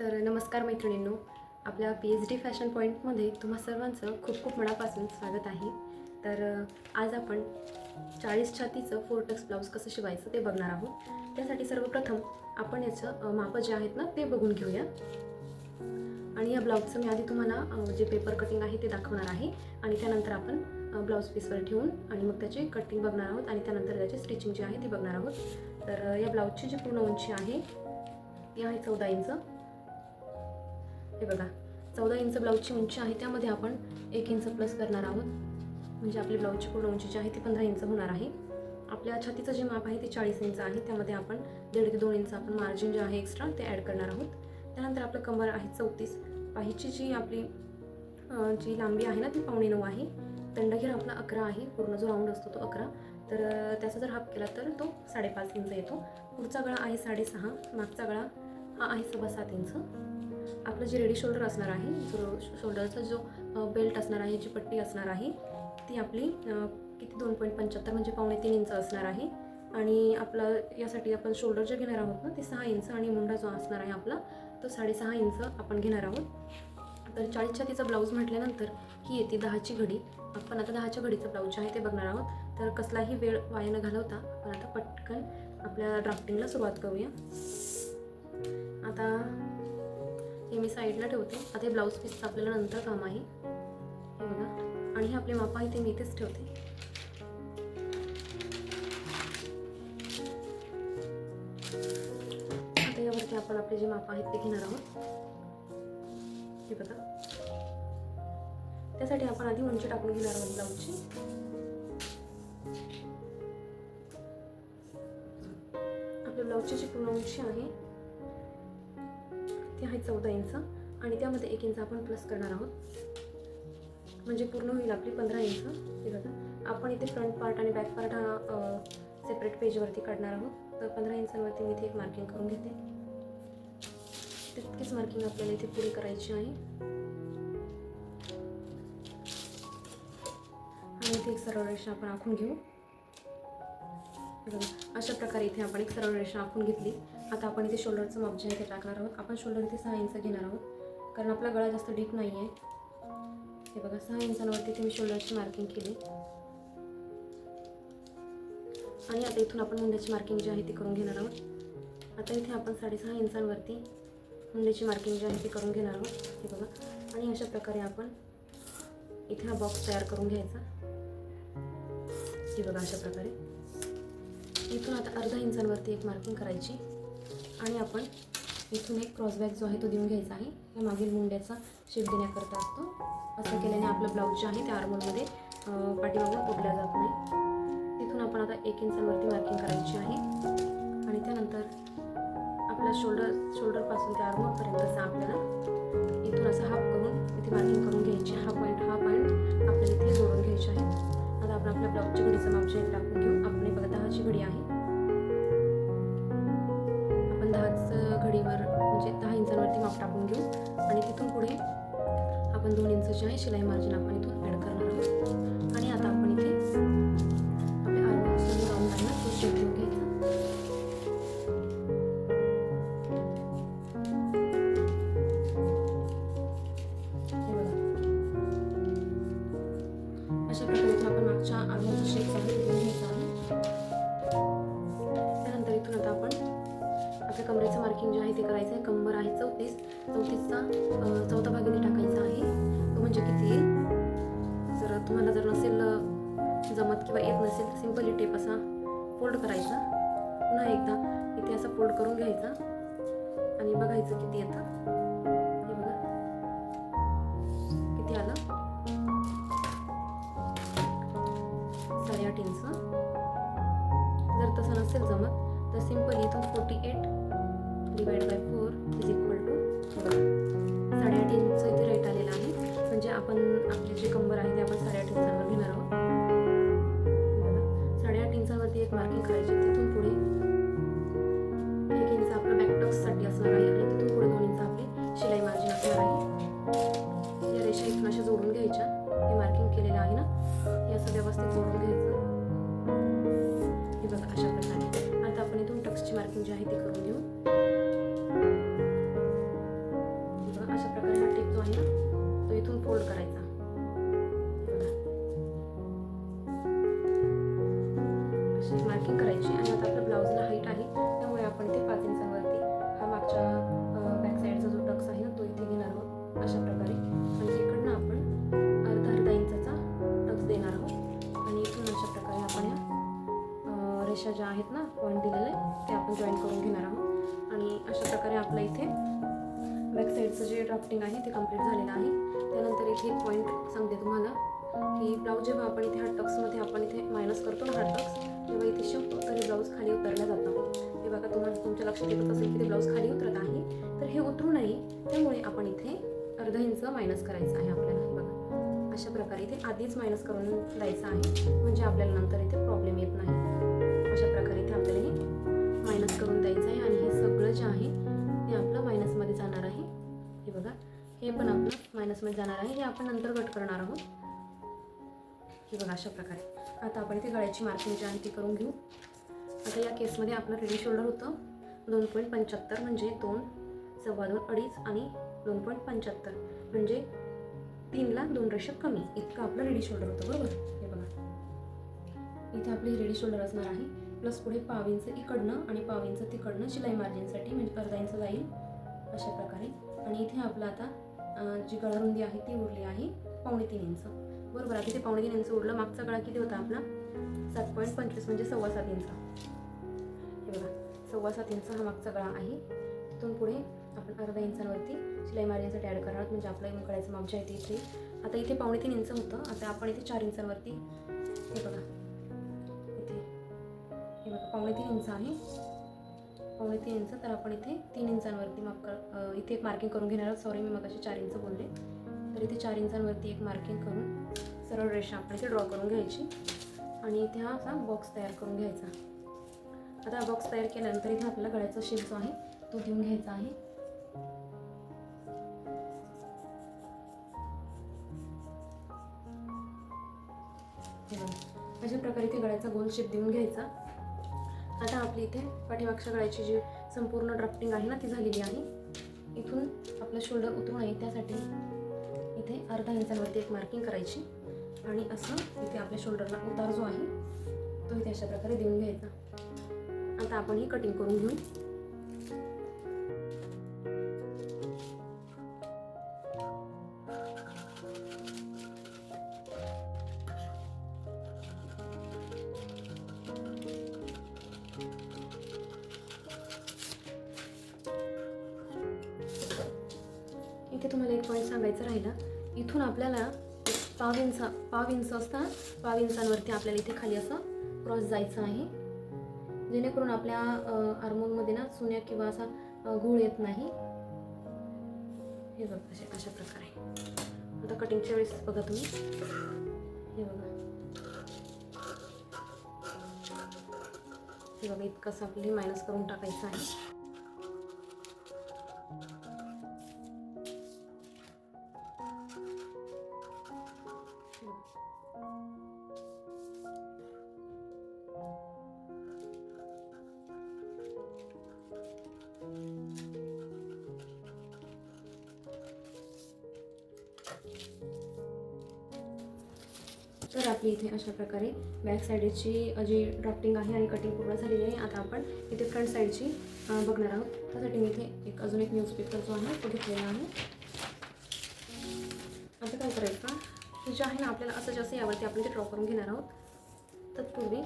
तर नमस्कार मैत्रिणींनो आपल्या पी एच डी फॅशन पॉईंटमध्ये तुम्हा सर्वांचं खूप खूप मनापासून स्वागत आहे. तर आज आपण चाळीस छातीचं फोर टक्स ब्लाऊज कसं शिवायचं ते बघणार आहोत. त्यासाठी सर्वप्रथम आपण याचं मापं जे आहेत ना ते बघून घेऊया. आणि या ब्लाऊजचं मी आधी तुम्हाला जे पेपर कटिंग आहे ते दाखवणार आहे. आणि त्यानंतर आपण ब्लाऊज पीसवर ठेवून आणि मग त्याची कटिंग बघणार आहोत. आणि त्यानंतर त्याची स्टिचिंग जी आहे ती बघणार आहोत. तर या ब्लाऊजची जी पूर्ण उंची आहे ती आहे चौदा इंच हे बघा चौदा इंच ब्लाऊजची उंची आहे त्यामध्ये आपण एक इंच प्लस करणार आहोत. म्हणजे आपली ब्लाऊजची पूर्ण उंची जी आहे ती पंधरा इंच होणार आहे. आपल्या छातीचं जे माप आहे ते चाळीस इंच आहे. त्यामध्ये आपण दीड ते दोन इंच आपण मार्जिन जे आहे एक्स्ट्रा ते ॲड करणार आहोत. त्यानंतर आपलं कंबर आहे चौतीस. पाहिजेची जी आपली जी लांबी आहे ना ती पावणे नऊ आहे. दंडघेर आपला अकरा आहे. पूर्ण जो राऊंड असतो तो अकरा. तर त्याचा जर हाफ केला तर तो साडेपाच इंच येतो. पुढचा गळा आहे साडेसहा. मागचा गळा हा आहे सव्वा सात इंच. आपलं जे रेडी शोल्डर असणार आहे जो शोल्डरचा जो बेल्ट असणार आहे जी पट्टी असणार आहे ती आपली किती दोन पॉईंट पंच्याहत्तर म्हणजे पावणे तीन इंच असणार आहे. आणि आपलं यासाठी आपण शोल्डर जे घेणार आहोत ना ते सहा इंच आणि मुंडा जो असणार आहे आपला तो साडेसहा इंच आपण घेणार आहोत. तर चाळीस छातीचा ब्लाऊज म्हटल्यानंतर ही येते दहाची घडी. आपण आता दहाच्या घडीचं ब्लाऊज जे आहे ते बघणार आहोत. तर कसलाही वेळ वाया न घालवता आपण आता पटकन आपल्या ड्राफ्टिंगला सुरुवात करूया. आता हे मी साईडला ठेवते. आता हे ब्लाऊज पीसचं आपल्याला नंतर काम आहे हे बघा. आणि हे आपले मापा आहे ते मी इथेच ठेवते. आता यावरती आपण आपले जे मापा आहेत ते घेणार आहोत. हे बघा. त्यासाठी आपण आधी उंची टाकून घेणार आहोत ब्लाऊजची. आपल्या ब्लाऊजची जी पूर्ण उंची आहे ते आहे चौदा इंच आणि त्यामध्ये एक इंच आपण प्लस करणार आहोत. म्हणजे पूर्ण होईल आपली पंधरा इंच. हे बघा. आपण इथे फ्रंट पार्ट आणि बॅक पार्ट हा सेपरेट पेजवरती काढणार आहोत. तर पंधरा इंचांवरती मी इथे एक मार्किंग करून घेते. तितकीच मार्किंग आपल्याला इथे पुरी करायची आहे. आणि इथे एक सरळ रेषा आपण आखून घेऊ. अशा प्रकारे इथे आपण एक सरळ रेषा आखून घेतली. आता आपण इथे शोल्डरचं माप जे आहे ते टाकणार आहोत. आपण शोल्डर इथे सहा इंच घेणार आहोत. कारण आपला गळा जास्त डीप नाही आहे हे बघा सहा इंचांवरती इथे मी शोल्डरची मार्किंग केली. आणि आता इथून आपण मुंड्याची मार्किंग जी आहे ती करून घेणार आहोत. आता इथे आपण साडेसहा इंचांवरती मुंड्याची मार्किंग जी आहे ती करून घेणार आहोत. हे बघा. आणि अशा प्रकारे आपण इथे हा बॉक्स तयार करून घ्यायचा. हे बघा अशा प्रकारे. इथून आता अर्धा इंचांवरती एक मार्किंग करायची. आणि आपण इथून एक क्रॉसबॅक जो आहे तो देऊन घ्यायचा आहे. या मागील मुंड्याचा शेप देण्याकरता असतो. असं केल्याने आपलं ब्लाऊज जे आहे त्या आर्मोलमध्ये पाठीमागून ओढल्या जात नाही. तिथून आपण आता एक इंचांवरती मार्किंग करायची आहे. आणि त्यानंतर आपल्या शोल्डर शोल्डरपासून ते आर्मोलपर्यंतचा आपल्याला इथून असं हाफ करून इथे मार्किंग करून घ्यायची. हा पॉईंट हा पॉईंट आपल्याला इथे जोडून घ्यायचे आहे. आता आपण आपल्या ब्लाऊजच्या घडीचं माप एक टाकून घेऊ. आपण घडी आहे. आपण दहाच घडीवर म्हणजे दहा इंचांवरती माप टाकून घेऊ. आणि तिथून पुढे आपण दोन इंच आहे शिलाई मार्जिन आपण इथून ॲड करणार आहोत. घ्यायचा आणि बघायचं किती येतं. अशाच प्रकारे आपण या? रेषा ज्या आहेत ना पॉईंट दिलेले ते आपण जॉईन करून घेणार आहोत. आणि अशा प्रकारे आपलं इथे बॅकसाईडचं जे ड्राफ्टिंग आहे ते कंप्लीट झालेलं आहे. त्यानंतर इथे एक पॉईंट सांगते तुम्हाला की ब्लाऊज जेव्हा आपण इथे हात टक्समध्ये आपण इथे मायनस करतो ना हात टक्स तेव्हा इथे शिवतो तरी ब्लाऊज खाली उतरला जातो हे बघा तुम्हाला तुमच्या लक्षात येत असेल की ते ब्लाऊज खाली उतरत आहे तर हे उतरू नये. त्यामुळे आपण इथे अर्धा इंच मायनस करायचं आहे आपल्याला. अशा प्रकारे इथे आधीच मायनस करून द्यायचं आहे. म्हणजे आपल्याला नंतर इथे प्रॉब्लेम येत नाही. अशा प्रकारे इथे आपल्याला हे मायनस करून द्यायचं आहे. आणि हे सगळं जे आहे ते आपलं मायनसमध्ये जाणार आहे. हे बघा हे पण आपलं मायनसमध्ये जाणार आहे. हे आपण नंतर कट करणार आहोत. हे बघा अशा प्रकारे आता आपण इथे गळ्याची मार्किंग जी आहे ती करून घेऊ. आता या केसमध्ये आपलं रेडी शोल्डर होतं. दोन पॉईंट पंच्याहत्तर म्हणजे दोन सव्वा दोन अडीच आणि दोन पॉईंट पंच्याहत्तर. म्हणजे तीनला दोन रेषा कमी. इतकं आपलं रेडी शोल्डर होतं बरोबर? हे बघा. इथे आपली रेडी शोल्डर असणार आहे. प्लस पुढे पाव इंच इकडनं आणि पाव इंच तिकडनं शिलाई मार्जिनसाठी म्हणजे अर्धा इंच जाईल अशा प्रकारे. आणि इथे आपलं आता जी गळा रुंदी आहे ती उरली आहे पावणे तीन इंच. बरोबर आता इथे पावणे तीन इंच उरलं. मागचा गळा किती होता आपला? सात पॉईंट पंचवीस म्हणजे सव्वा सात इंच. हे बघा सव्वा सात इंच हा मागचा गळा आहे. तिथून पुढे आपण अर्धा इंचांवरती शिलाई मार्जिनसाठी ॲड करणार आहोत. म्हणजे आपलं गळ्याचं माप जे आहे ते इथे. आता इथे पावणे तीन इंच होतं. आता आपण इथे चार इंचांवरती हे बघा. इथे. हे बघा पावणे तीन इंच आहे. पावणे तीन इंच तर आपण इथे तीन इंचांवरती माप कर इथे एक मार्किंग करून घेणार आहोत. सॉरी मी मग चार इंच बोलले. तर इथे चार इंचांवरती एक मार्किंग करून सरळ रेषा आपण इथे ड्रॉ करून घ्यायची. आणि इथे हा असा बॉक्स तयार करून घ्यायचा. आता बॉक्स तयार केल्यानंतर इथे आपल्याला गळ्याचा शेप जो आहे तो देऊन घ्यायचा आहे. अशा प्रकारे इथे गळ्याचा गोल शेप देऊन घ्यायचा. आता आपली इथे पाठीमागच्या गळ्याची जी संपूर्ण ड्राफ्टिंग आहे ना ती झालेली आहे. इथून आपलं शोल्डर उतरू नये त्यासाठी इथे अर्धा इंचांवरती एक मार्किंग करायची. आणि असं इथे आपल्या शोल्डरला उतार जो आहे तो इथे अशा प्रकारे देऊन घ्यायचा. आता आपण ही कटिंग करून घेऊ. पाव इंच पाव इंच असता. पाव इंचांवरती आपल्याला इथे खाली असं क्रॉस जायचं आहे. जेणेकरून आपल्या आरमोलमध्ये ना सुन्या किंवा असा गुळ येत नाही. हे बघा अशा अशा प्रकारे. आता कटिंगच्या वेळेस बघा तुम्ही. हे बघा. हे बघा इतकंच आपल्याला मायनस करून टाकायचं आहे. तर आपली इथे अशा प्रकारे बॅक साईडची जी ड्राफ्टिंग आहे आणि कटिंग पूर्ण झालेली आहे आता आपण इथे फ्रंट साईडची बघणार आहोत. त्यासाठी मी इथे एक अजून एक न्यूजपेपर जो आहे तो घेतलेला आहे. आता काय करायचं? का जे आहे ना आपल्याला असं जास्त यावरती आपण ते ड्रॉ करून घेणार आहोत. तत्पूर्वी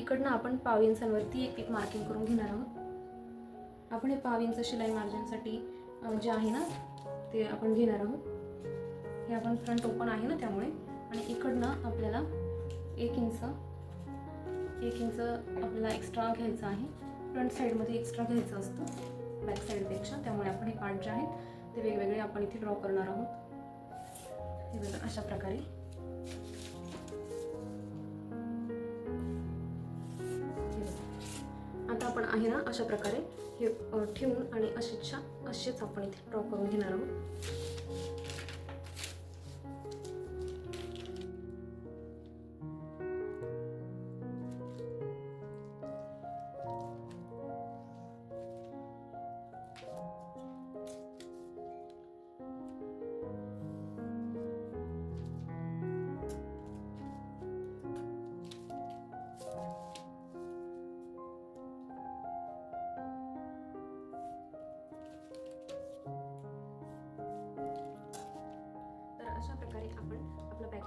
इकडनं आपण पाव इंचांवरती एक एक मार्किंग करून घेणार आहोत. आपण हे पाव इंच शिलाई मार्जिनसाठी जे आहे ना ते आपण घेणार आहोत. हे आपण फ्रंट ओपन आहे ना त्यामुळे. आणि इकडनं आपल्याला एक इंच एक इंच आपल्याला एक्स्ट्रा घ्यायचं आहे. फ्रंट साईडमध्ये एक्स्ट्रा घ्यायचं असतं बॅक साईडपेक्षा त्यामुळे आपण हे पार्ट जे आहेत ते वेगवेगळे आपण इथे ड्रॉ करणार आहोत. हे बघा अशा प्रकारे. आता आपण आहे ना अशा प्रकारे हे ठेवून आणि अशीच्या असेच आपण इथे ड्रॉ करून घेणार आहोत.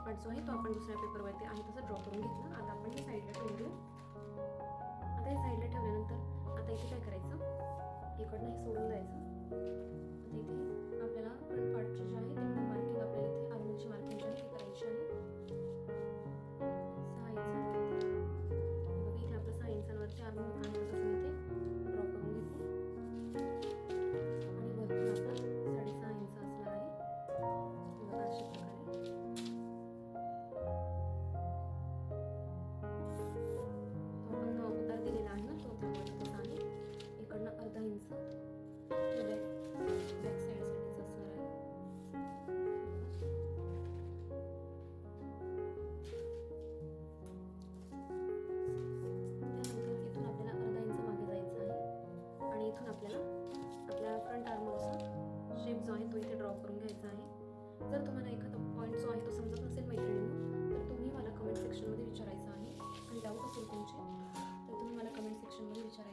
पार्ट जो आहे तो आपण दुसऱ्या पेपरवरती आहे तसं ड्रॉ करून घेतला. आता आपण हे साईडला ठेवून हे साईडला ठेवल्यानंतर आता इथे काय करायचं? इकडनं हे सोडून द्यायचं आता इथे आपल्याला फ्रंट पार्टचे जे आहे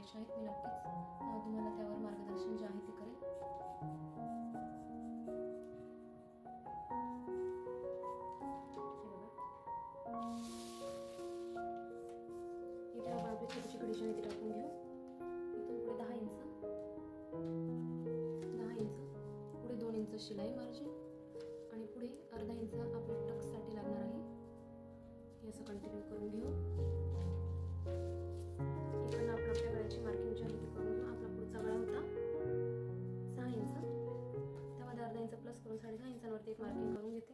सेक्शनमध्ये आहेत मी नक्कीच तुम्हाला त्यावर मार्गदर्शन जे आहे ते करेल. इथे आपण आपली छोटीशी कंडिशन इथे टाकून घेऊ. इथून पुढे दहा इंच. दहा इंच. पुढे दोन इंच शिलाई मार्जिन आणि पुढे अर्धा इंच आपल्या टक्ससाठी लागणार आहे. हे असं कंटिन्यू करून घेऊ. एक मार्किंग करून घेते.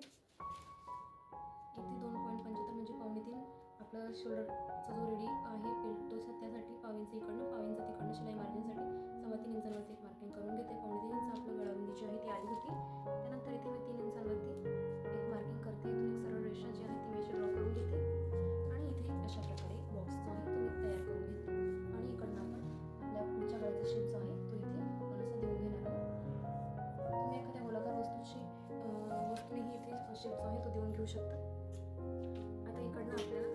इथे दोन पॉईंट पंच्याहत्तर म्हणजे पावणे तीन. आपलं शोल्डरचा जो रेडी आहे बेल्ट तो त्यासाठी पाव इंच इकडनं पाव इंच तिकडनं शिलाई मार्जिनसाठी सव्वा तीन इंचांवरती एक मार्किंग करून घेते. शकता आता इकडनं आपल्याला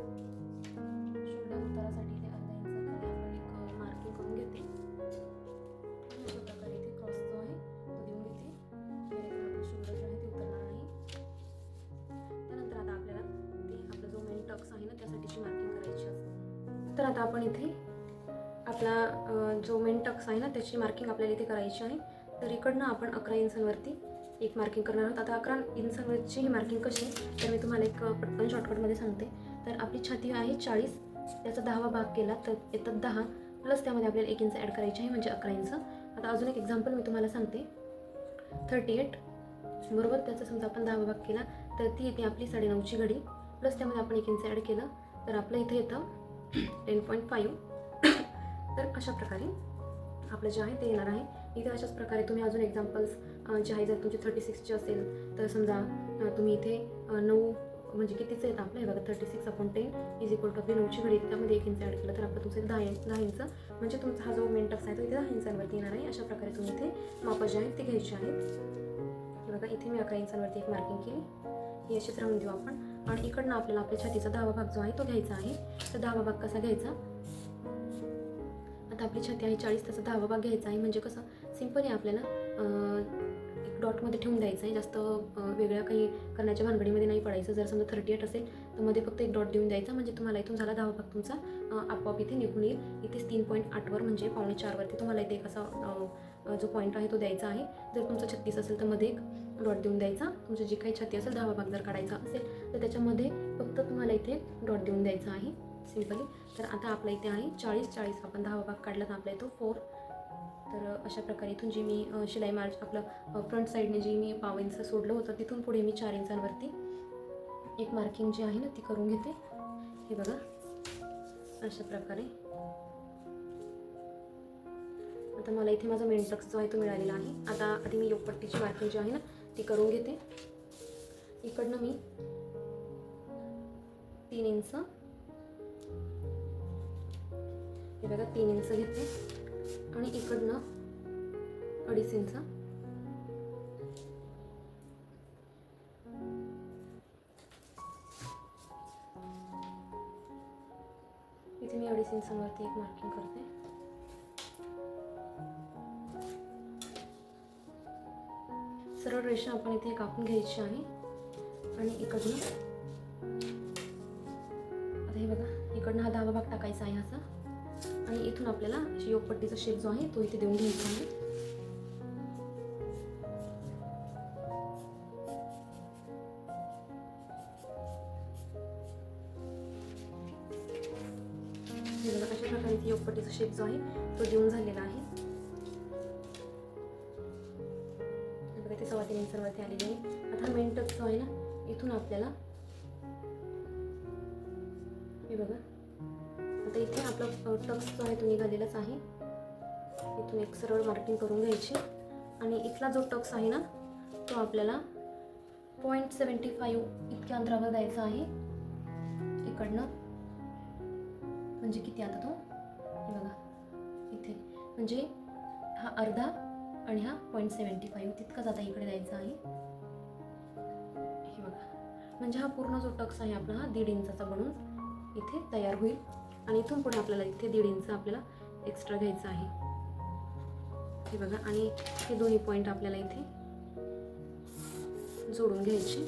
शोल्डर उतारासाठी इथे अर्धा इंच आपण एक मार्किंग करून घेते. अशा प्रकारे इथे क्रॉस जो आहे तो देऊन घेते. जेणेकरून आपलं शोल्डर जे आहे ते उतरणार नाही. त्यानंतर आता आपल्याला ते आपला जो मेन टक्स आहे ना त्यासाठीची मार्किंग करायची असते तर आता आपण इथे आपला जो मेन टक्स आहे ना त्याची मार्किंग आपल्याला इथे करायची आहे. तर इकडनं आपण अकरा इंचांवरती एक मार्किंग करणार आहोत. आता अकरा इंचांवरची ही मार्किंग कशी तर मी तुम्हाला एक पटकन शॉर्टकटमध्ये सांगते. तर आपली छाती आहे चाळीस त्याचा दहावा भाग केला तर येतात दहा प्लस त्यामध्ये आपल्याला एक इंच ॲड करायची आहे म्हणजे अकरा इंच. आता अजून एक एक्झाम्पल मी तुम्हाला सांगते. थर्टी एट बरोबर? त्याचा समजा आपण दहावा भाग केला तर ती येते आपली साडेनऊची घडी प्लस त्यामध्ये आपण एक इंच ॲड केलं तर आपलं इथे येतं टेन पॉईंट फाईव्ह तर अशा प्रकारे आपलं जे आहे ते येणार आहे. इथे अशाच प्रकारे तुम्ही अजून एक्झाम्पल्स जे आहे जर तुमची थर्टी सिक्सची असेल तर समजा तुम्ही इथे नऊ म्हणजे कितीचं येतं आपलं हे बघा thirty six upon ten is equal to आपली नऊची घडी. त्यामध्ये एक इंच ॲड केलं तर आपलं तुमचं दहा इंच दहा इंच म्हणजे तुमचा हा जो मेन टक्स आहे तो इथे दहा इंचांवरती येणार आहे. अशा प्रकारे तुम्ही इथे मापं जे आहेत ते घ्यायचे आहेत. हे बघा इथे मी अकरा इंचांवरती एक मार्किंग केली. हे अशीच राहून देऊ आपण. आणि इकडनं आपल्याला आपल्या छातीचा दहावा भाग जो आहे तो घ्यायचा आहे. तर दहावा भाग कसा घ्यायचा? आता आपली छाती आहे चाळीस त्याचा दहावा भाग घ्यायचा आहे. म्हणजे कसं सिंपल आहे आपल्याला. एक डॉटमध्ये ठेवून द्यायचं आहे. जास्त वेगळ्या काही करण्याच्या भानगडीमध्ये नाही पडायचं. जर समजा थर्टी एट असेल तर मध्ये फक्त एक डॉट देऊन द्यायचा. म्हणजे तुम्हाला इथून झाला दहावा भाग तुमचा आपोआप इथे निघून येईल. इथेच तीन पॉईंट आठवर म्हणजे पावणे चारवरती तुम्हाला इथे एक असा जो पॉईंट आहे तो द्यायचा आहे. जर तुमचं छत्तीस असेल तर मध्ये एक डॉट देऊन द्यायचा. तुमचं जी काही छाती असेल दहावा भाग जर काढायचा असेल तर त्याच्यामध्ये फक्त तुम्हाला इथे डॉट देऊन द्यायचा आहे. सिम्पली तर आता आपला इथे आहे चाळीस चाळीस. आपण दहावा भाग काढला तर आपला येतो फोर तर अशा प्रकारे इथून जी मी शिलाई मार्ज आपलं फ्रंट साईडने जी मी पाव इंच सोडलं होतं तिथून पुढे मी चार इंचांवरती एक मार्किंग जी आहे ना ती करून घेते. हे बघा. अशा प्रकारे. आता मला इथे माझा मेनटक्स जो आहे तो मिळालेला आहे. आता आधी मी योगपट्टीची मार्किंग जी आहे ना ती करून घेते. इकडनं मी तीन इंच हे बघा तीन इंच घेते. आणि इकडनं अडीच इंच. इथे मी अडीच इंचांवरती एक मार्किंग करते. सरळ रेषा आपण इथे कापून घ्यायची आहे. आणि इकडनं आता हे बघा इकडनं हा दहावा भाग टाकायचा आहे असा. इथून आपल्याला योगपट्टीचा शेप जो आहे तो इथे देऊन घ्यायचा आहे. अशा प्रकारे इथे योगपट्टीचा शेप जो आहे तो देऊन झालेला आहे. हे बघा ते सव्वा तीन इंचावरती आलेली आहे. आता मेन टच जो आहे ना इथून आपल्याला निघालेलंच आहे निघालेलाच आहे. इथून एक सरळ मार्किंग करून घ्यायची. आणि इथला जो टक्स आहे ना तो आपल्याला पॉईंट सेवन्टी फाईव्ह इतक्या अंतरावर द्यायचा आहे. इकडनं. म्हणजे किती आता तो? बघा. इथे. म्हणजे हा अर्धा आणि हा पॉईंट सेवन्टी फाईव्ह तितकाच आता इकडे द्यायचा आहे. हे बघा. म्हणजे हा पूर्ण जो टक्स आहे आपला हा दीड इंचाचा बनून इथे तयार होईल. आणि इथून पुढे आपल्याला इथे दीड इंच आपल्याला एक्स्ट्रा घ्यायचं आहे. हे बघा आणि हे दोन्ही पॉईंट आपल्याला इथे जोडून घ्यायचे.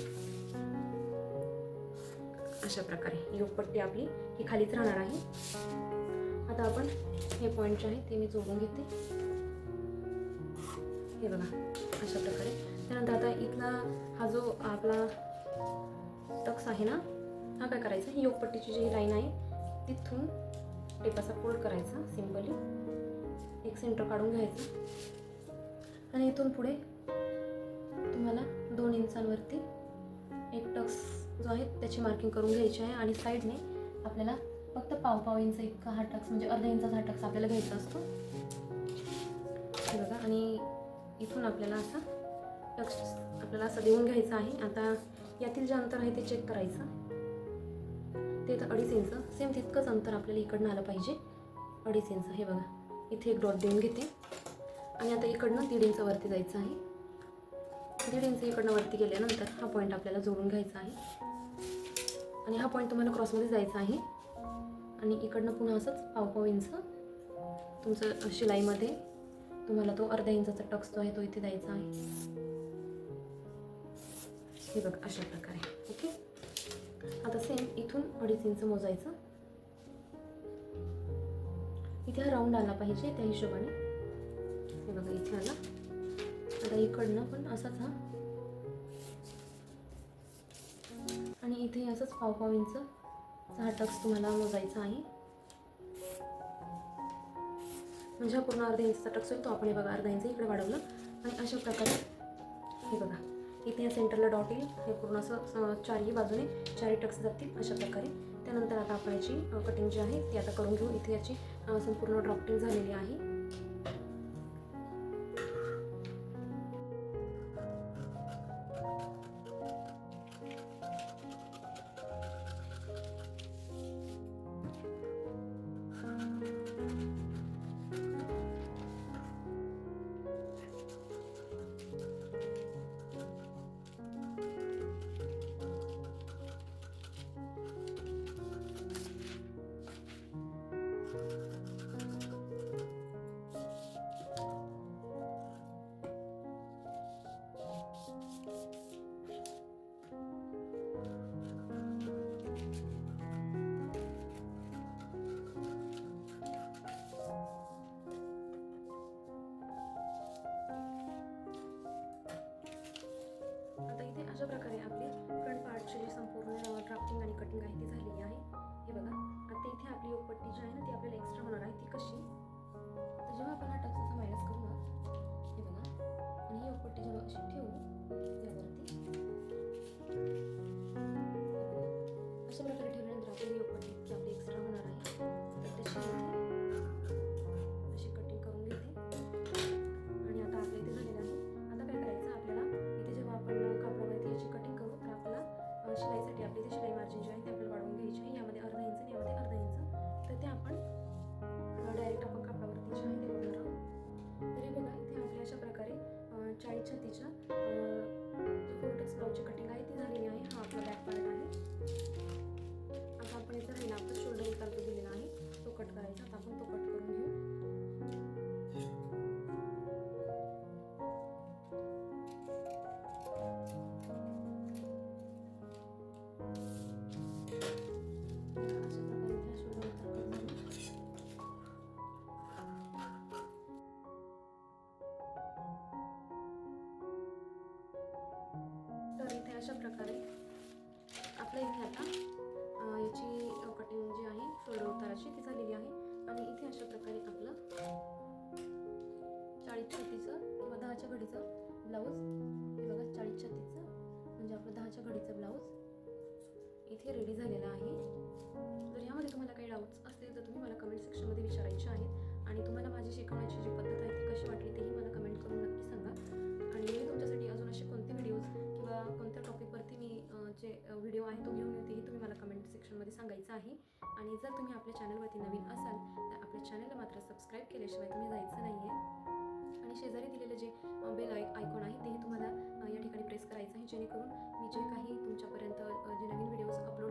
अशा प्रकारे योगपट्टी आपली ही खालीच राहणार आहे. आता आपण हे पॉईंट जे आहे ते मी जोडून घेते. हे बघा अशा प्रकारे. त्यानंतर आता इथला हा जो आपला टक्स आहे ना हा काय करायचा? ही योगपट्टीची जी लाईन आहे तिथून टेप असा फोल्ड करायचा सिम्पली एक सेंटर काढून घ्यायचं. आणि इथून पुढे तुम्हाला दोन इंचांवरती एक टक्स जो आहे त्याची मार्किंग करून घ्यायची आहे आणि साईडने आपल्याला फक्त पाव पाव इंच इतका हा टक्स म्हणजे अर्धा इंचाचा हा टक्स आपल्याला घ्यायचा असतो. बघा आणि इथून आपल्याला असा टक्स आपल्याला असं देऊन घ्यायचं आहे. आता यातील जे अंतर आहे ते चेक करायचं. ते तर अडीच इंच. सेम तितकंच अंतर आपल्याला इकडनं आलं पाहिजे. अडीच इंच. हे बघा. इथे एक डॉट देऊन घेते. आणि आता इकडनं दीड इंचवरती जायचं आहे. दीड इंच इकडनं वरती गेल्यानंतर हा पॉईंट आपल्याला जोडून घ्यायचा आहे. आणि हा पॉईंट तुम्हाला क्रॉसमध्ये जायचा आहे. आणि इकडनं पुन्हा असंच पाव पाव इंच तुमचं शिलाईमध्ये तुम्हाला तो अर्ध्या इंचाचा टक्स जो आहे तो इथे द्यायचा आहे. हे बघ अशा प्रकारे. ओके? आता सेम इथून अडीच इंच मोजायचं. इथे हा राऊंड आला पाहिजे त्या हिशोबाने. हे बघा इथे आला. आता इकडनं पण असाच हा. आणि इथे असंच पाव पाव इंच हा टक्स तुम्हाला मोजायचा आहे. म्हणजे हा पूर्ण अर्धा इंचचा टक्स होईल तो आपण हे बघा अर्धा इंच इकडे वाढवलं. आणि अशा प्रकारे हे बघा. इथे या सेंटरला डॉट येईल हे पूर्ण असं चारही बाजूने चारही टक्स जातील अशा प्रकारे. त्यानंतर आता आपण याची कटिंग जी आहे ती आता करून घेऊ इथे याची संपूर्ण ड्राफ्टिंग झालेली आहे. इथे जी आहे ना ती आणि जर तुम्ही आपल्या चॅनलवरती नवीन असाल तर आपल्या चॅनलला मात्र सबस्क्राईब केल्याशिवाय तुम्ही जायचं नाही आहे आणि शेजारी दिलेलं जे बेल आय आयकॉन आहे तेही तुम्हाला या ठिकाणी प्रेस करायचं आहे जेणेकरून मी जे काही तुमच्यापर्यंत जे नवीन व्हिडिओज अपलोड